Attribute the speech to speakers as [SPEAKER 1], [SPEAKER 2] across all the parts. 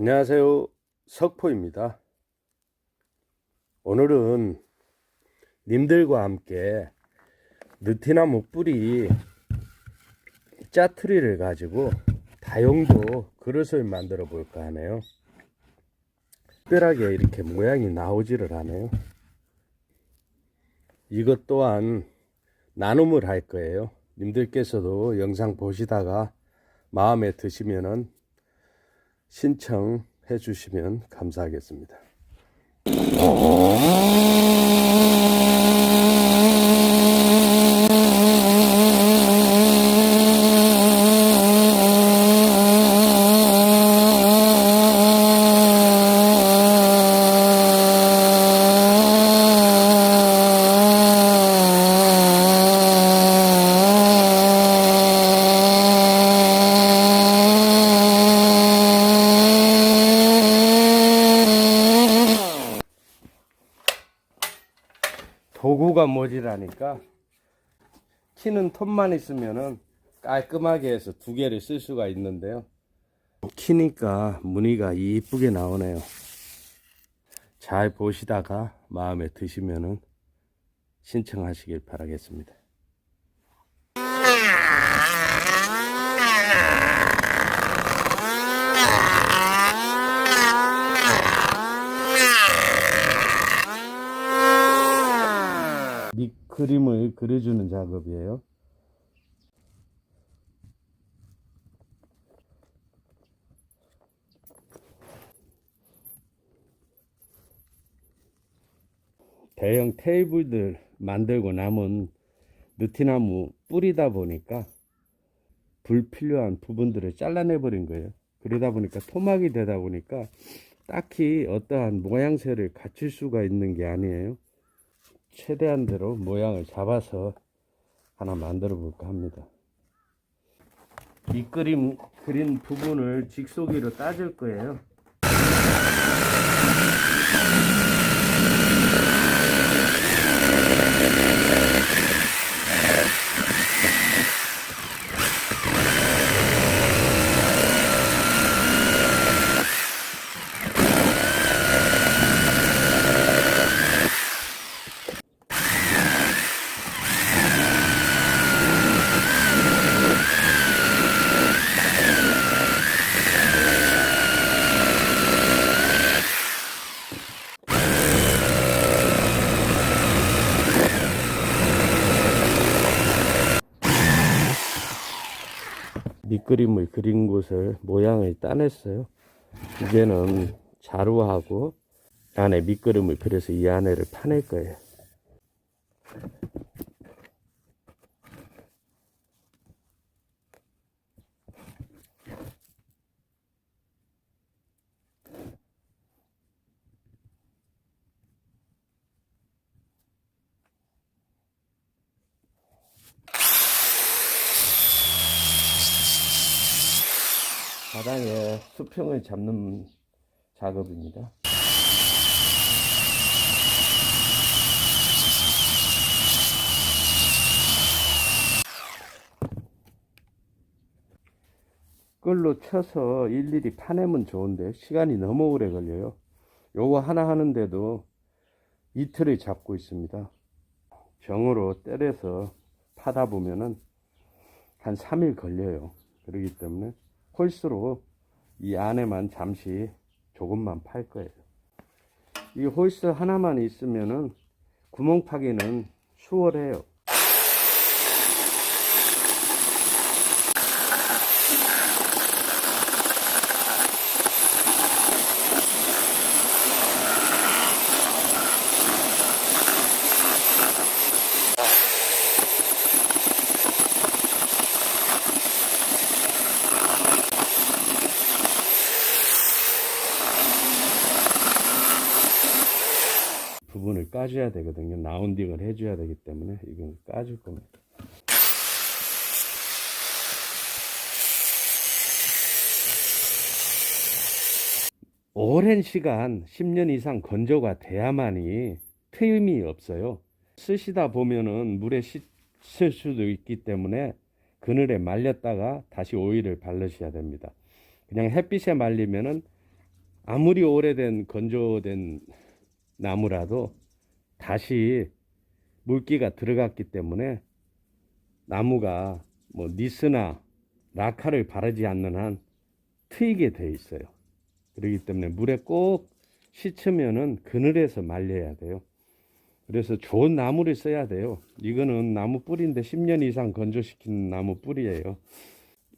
[SPEAKER 1] 안녕하세요. 석포입니다. 오늘은 님들과 함께 느티나무 뿌리 짜투리를 가지고 다용도 그릇을 만들어 볼까 하네요. 특별하게 이렇게 모양이 나오지를 않아요. 이것 또한 나눔을 할 거예요. 님들께서도 영상 보시다가 마음에 드시면은 신청해 주시면 감사하겠습니다. 도구가 모자라니까 키는 톱만 있으면은 깔끔하게 해서 두 개를 쓸 수가 있는데요. 키니까 무늬가 이쁘게 나오네요. 잘 보시다가 마음에 드시면은 신청하시길 바라겠습니다. 밑 그림을 그려주는 작업이에요. 대형 테이블들 만들고 남은 느티나무 뿌리다 보니까 불필요한 부분들을 잘라내 버린 거예요. 그러다 보니까 토막이 되다 보니까 딱히 어떠한 모양새를 갖출 수가 있는 게 아니에요. 최대한대로 모양을 잡아서 하나 만들어 볼까 합니다. 이 그림 그린 부분을 직소기로 따줄 거예요. 밑그림을 그린 곳을 모양을 따냈어요. 이제는 자루하고 안에 밑그림을 그려서 이 안에를 파낼 거예요. 바닥에 수평을 잡는 작업입니다. 끌로 쳐서 일일이 파내면 좋은데 시간이 너무 오래 걸려요. 요거 하나 하는데도 이틀을 잡고 있습니다. 정으로 때려서 파다 보면은 한 3일 걸려요. 그렇기 때문에 홀수로 이 안에만 잠시 조금만 팔 거예요. 이 홀스 하나만 있으면은 구멍 파기는 수월해요. 부분을 까줘야 되거든요. 라운딩을 해줘야 되기 때문에 이건 까줄 겁니다. 오랜 시간 10년 이상 건조가 돼야만이 트임이 없어요. 쓰시다 보면은 물에 씻을 수도 있기 때문에 그늘에 말렸다가 다시 오일을 바르셔야 됩니다. 그냥 햇빛에 말리면은 아무리 오래된 건조된 나무라도 다시 물기가 들어갔기 때문에 나무가 뭐 니스나 라카를 바르지 않는 한 트이게 돼 있어요. 그렇기 때문에 물에 꼭 씻으면은 그늘에서 말려야 돼요. 그래서 좋은 나무를 써야 돼요. 이거는 나무 뿌리인데 10년 이상 건조시킨 나무 뿌리예요.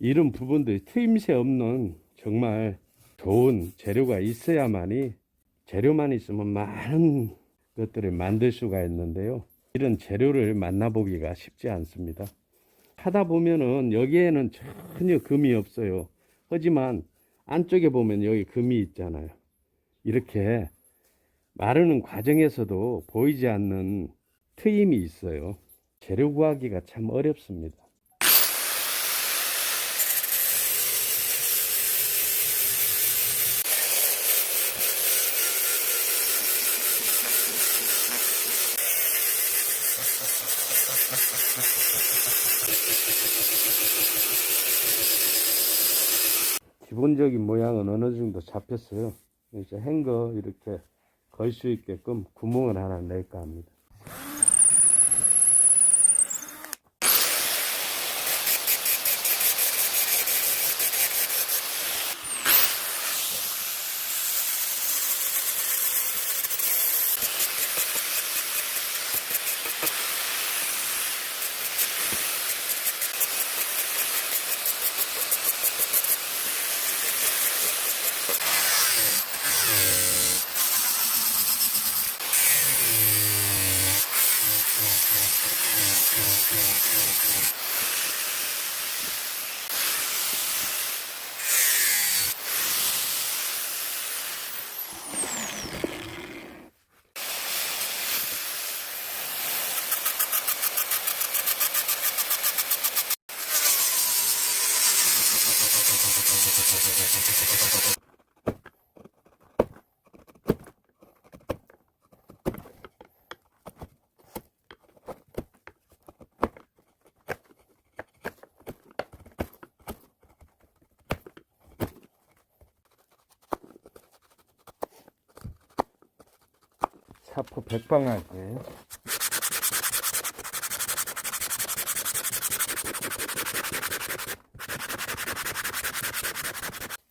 [SPEAKER 1] 이런 부분들 트임새 없는 정말 좋은 재료가 있어야만이 재료만 있으면 많은 것들을 만들 수가 있는데요. 이런 재료를 만나보기가 쉽지 않습니다. 하다 보면은 여기에는 전혀 금이 없어요. 하지만 안쪽에 보면 여기 금이 있잖아요. 이렇게 마르는 과정에서도 보이지 않는 트임이 있어요. 재료 구하기가 참 어렵습니다. 기본적인 모양은 어느 정도 잡혔어요. 이제 행거 이렇게 걸 수 있게끔 구멍을 하나 낼까 합니다. 사포 백방하게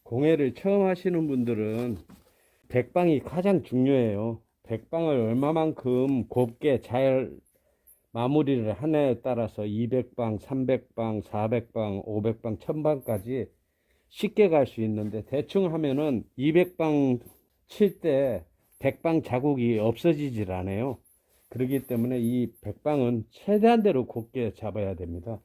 [SPEAKER 1] 공예를 처음 하시는 분들은 백방이 가장 중요해요. 백방을 얼마만큼 곱게 잘 마무리를 하냐에 따라서 200방, 300방, 400방, 500방, 1000방까지 쉽게 갈 수 있는데 대충 하면은 200방 칠때 백방 자국이 없어지질 않아요. 그렇기 때문에 이 백방은 최대한대로 곱게 잡아야 됩니다.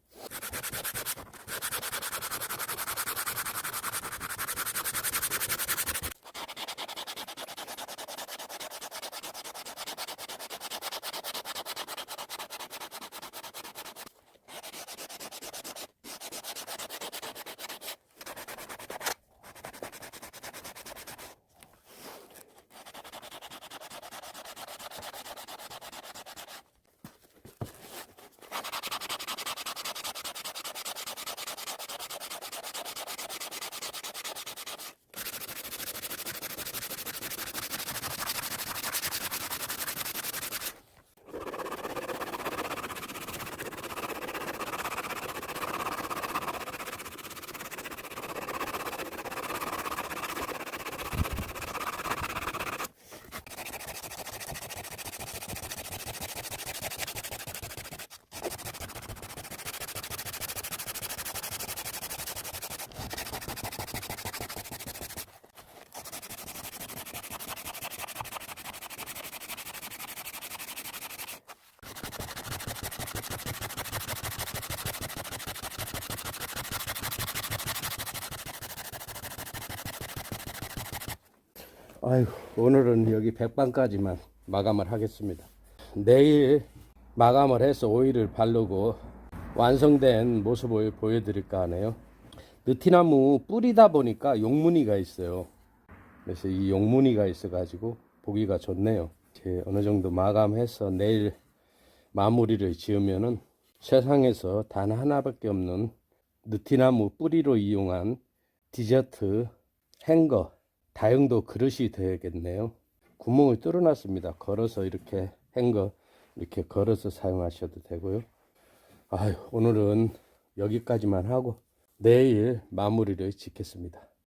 [SPEAKER 1] 아이고, 오늘은 여기 백방까지만 마감을 하겠습니다. 내일 마감을 해서 오일을 바르고 완성된 모습을 보여드릴까 하네요. 느티나무 뿌리다 보니까 용무늬가 있어요. 그래서 이 용무늬가 있어 가지고 보기가 좋네요. 이제 어느 정도 마감해서 내일 마무리를 지으면은 세상에서 단 하나밖에 없는 느티나무 뿌리로 이용한 디저트 행거 다용도 그릇이 되겠네요. 구멍을 뚫어놨습니다. 걸어서 이렇게 행거 이렇게 걸어서 사용하셔도 되고요. 아유, 오늘은 여기까지만 하고 내일 마무리를 짓겠습니다.